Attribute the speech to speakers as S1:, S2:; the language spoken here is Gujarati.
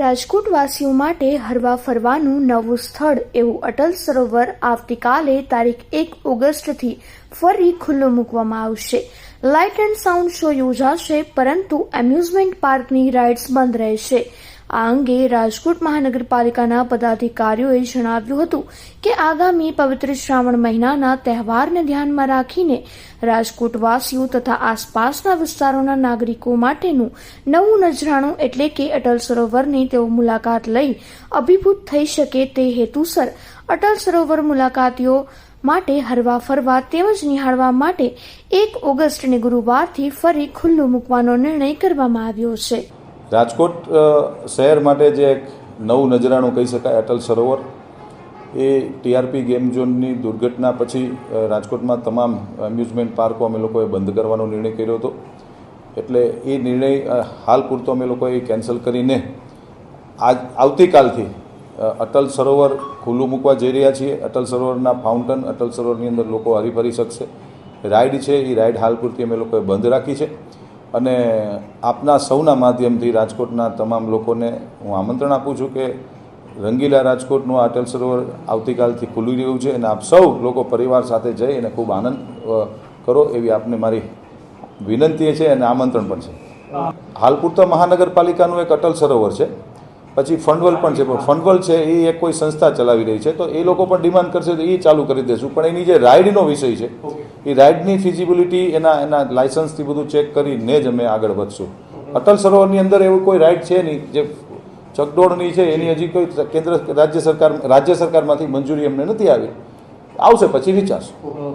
S1: રાજકોટવાસીઓ માટે હરવા ફરવાનું નવું સ્થળ એવું અટલ સરોવર આવતીકાલે તારીખ એક ઓગસ્ટથી ફરી ખુલ્લું મૂકવામાં આવશે. લાઇટ એન્ડ સાઉન્ડ શો યોજાશે, પરંતુ એમ્યુઝમેન્ટ પાર્કની રાઇડ્સ બંધ રહેશે. આ અંગે રાજકોટ મહાનગરપાલિકાના પદાધિકારીઓએ જણાવ્યું હતું કે આગામી પવિત્ર શ્રાવણ મહિનાના તહેવારને ધ્યાનમાં રાખીને રાજકોટવાસીઓ તથા આસપાસના વિસ્તારોના નાગરિકો માટેનું નવું નજરાણું એટલે કે અટલ સરોવરની તેઓ મુલાકાત લઈ અભિભૂત થઈ શકે તે હેતુસર અટલ સરોવર મુલાકાતીઓ માટે હરવા ફરવા તેમજ નિહાળવા માટે એક ઓગસ્ટને ગુરુવારથી ફરી ખુલ્લું મૂકવાનો નિર્ણય કરવામાં આવ્યો છે.
S2: રાજકોટ શહેર માટે જે એક નવું નજરાણું કહી શકાય અટલ સરોવર એ ટીઆરપી ગેમ ઝોનની દુર્ઘટના પછી રાજકોટમાં તમામ એમ્યુઝમેન્ટ પાર્કો અમે લોકોએ બંધ કરવાનો નિર્ણય કર્યો હતો. એટલે એ નિર્ણય હાલ પૂરતો અમે લોકોએ કેન્સલ કરીને આજ, આવતીકાલથી અટલ સરોવર ખુલ્લું મૂકવા જઈ રહ્યા છીએ. અટલ સરોવરના ફાઉન્ટન અટલ સરોવરની અંદર લોકો હરીફરી શકશે. રાઈડ છે, એ રાઈડ હાલ પૂરતી અમે લોકોએ બંધ રાખી છે. અને આપના સૌના માધ્યમથી રાજકોટના તમામ લોકોને હું આમંત્રણ આપું છું કે રંગીલા રાજકોટનું આ અટલ સરોવર આવતીકાલથી ખુલી રહ્યું છે અને આપ સૌ લોકો પરિવાર સાથે જઈ અને ખૂબ આનંદ કરો એવી આપને મારી વિનંતી છે અને આમંત્રણ પણ છે. હાલ પૂરતા મહાનગરપાલિકાનું એક અટલ સરોવર છે. પછી ફંડવલ પણ છે, પણ ફંડવલ છે એ એક કોઈ સંસ્થા ચલાવી રહી છે, તો એ લોકો પણ ડિમાન્ડ કરશે તો એ ચાલુ કરી દેશું. પણ એની જે રાઇડનો વિષય છે, એ રાઇડની ફિઝિબિલિટી એના એના લાયસન્સથી બધું ચેક કરીને જ અમે આગળ વધશું. અટલ સરોવરની અંદર એવું કોઈ રાઇડ છે નહીં, જે ચકડોળની છે, એની હજી કોઈ કેન્દ્ર, રાજ્ય સરકાર, રાજ્ય સરકારમાંથી મંજૂરી અમને નથી આવી. આવશે, પછી વિચારશું.